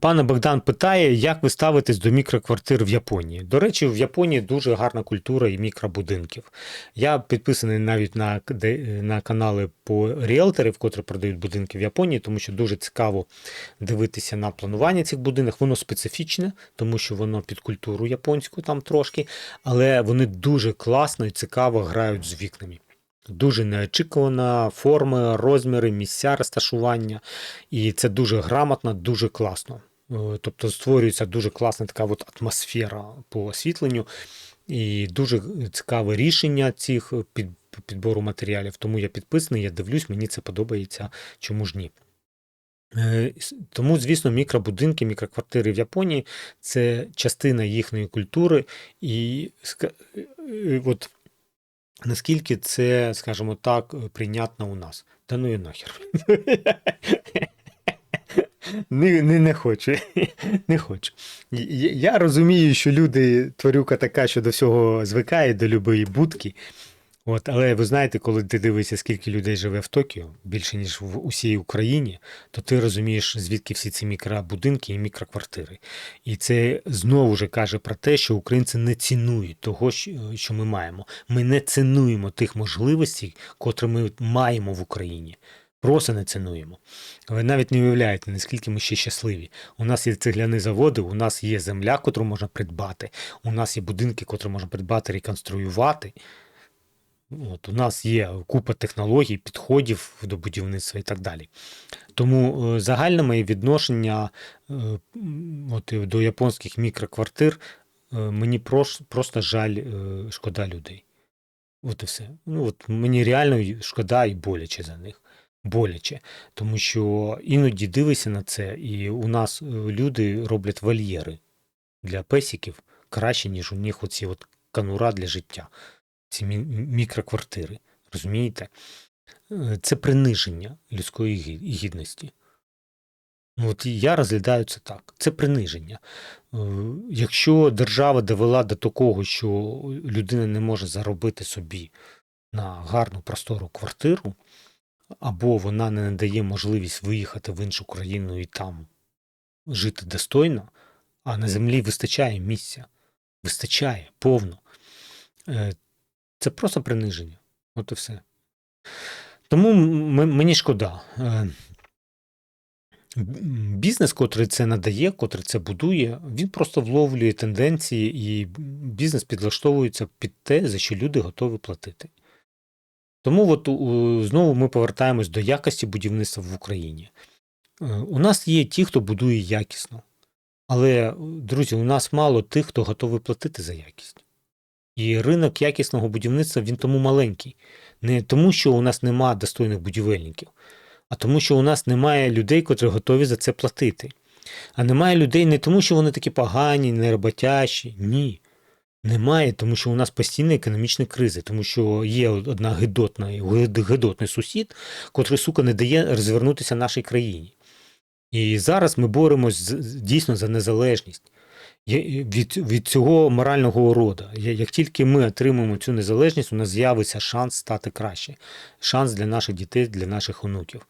Пане Богдан питає, як ви ставитесь до мікроквартир в Японії. До речі, в Японії дуже гарна культура і мікробудинків. Я підписаний навіть на, на канали по ріелторів, котрі продають будинки в Японії, тому що дуже цікаво дивитися на планування цих будинків. Воно специфічне, тому що воно під культуру японську там трошки, але вони дуже класно і цікаво грають з вікнами. Дуже неочікувана форми, розміри, місця розташування. І це дуже грамотно, дуже класно. Е, Тобто створюється дуже класна така от атмосфера по освітленню і дуже цікаве рішення цих під, підбору матеріалів. Тому я підписаний, я дивлюсь, мені це подобається. Чому ж ні? Е, Тому, звісно, мікробудинки, мікроквартири в Японії це частина їхньої культури, і е, от наскільки це, скажімо так, прийнятно у нас. Та ну і нахер. Не, не, не хочу. Не хочу. Я розумію, що люди, тварюка така, що до всього звикає, до любої будки. От, але ви знаєте, коли ти дивишся, скільки людей живе в Токіо, більше, ніж в усій Україні, то ти розумієш, звідки всі ці мікробудинки і мікроквартири. І це знову ж каже про те, що українці не цінують того, що ми маємо. Ми не цінуємо тих можливостей, котрі ми маємо в Україні. Просто не цінуємо. Ви навіть не уявляєте, наскільки ми ще щасливі. У нас є цегляні заводи, у нас є земля, котру можна придбати, у нас є будинки, котрі можна придбати, реконструювати. От, у нас є купа технологій, підходів до будівництва і так далі. Тому е, загальне моє відношення е, от, до японських мікроквартир е, мені прос- просто жаль, шкода людей. От і все. Ну, от мені реально шкода і боляче за них. Боляче. Тому що іноді дивишся на це, і у нас люди роблять вольєри для песиків краще, ніж у них оці от канура для життя ці мі- мікроквартири. Розумієте? Е, Це приниження людської гідності. Ну, От я розглядаю це так. Це приниження. Е, Якщо держава довела до такого, що людина не може заробити собі на гарну простору квартиру, або вона не надає можливість виїхати в іншу країну і там жити достойно, а на землі вистачає місця, вистачає повно. Це просто приниження. От і все. Тому мені шкода. Е, Бізнес, котрий це надає, котрий це будує, він просто вловлює тенденції, і бізнес підлаштовується під те, за що люди готові платити. Тому от знову ми повертаємось до якості будівництва в Україні. Е, У нас є ті, хто будує якісно. Але, друзі, у нас мало тих, хто готовий платити за якість. І ринок якісного будівництва він тому маленький. Не тому, що у нас нема достойних будівельників, а тому, що у нас немає людей, котрі готові за це платити. А немає людей не тому, що вони такі погані, нероботящі. Ні. Немає, тому що у нас постійна економічна криза, тому що є одна гидотна, гидотний сусід, котрий, сука, не дає розвернутися нашій країні. І зараз ми боремось дійсно за незалежність. Є- Від, від цього морального урода. Як тільки ми отримаємо цю незалежність, у нас з'явиться шанс стати краще. Шанс для наших дітей, для наших онуків.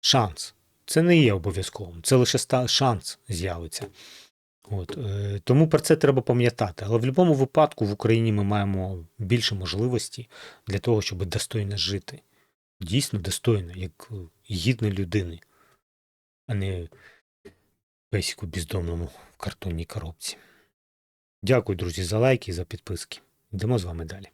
Шанс. Це не є обов'язковим, це лише шанс з'явиться. От, е, тому про це треба пам'ятати. Але в будь-якому випадку в Україні ми маємо більше можливостей для того, щоб достойно жити. Дійсно достойно, як е, гідної людини, а не песику бездомному в картонній коробці. Дякую, друзі, за лайки і за підписки. Йдемо з вами далі.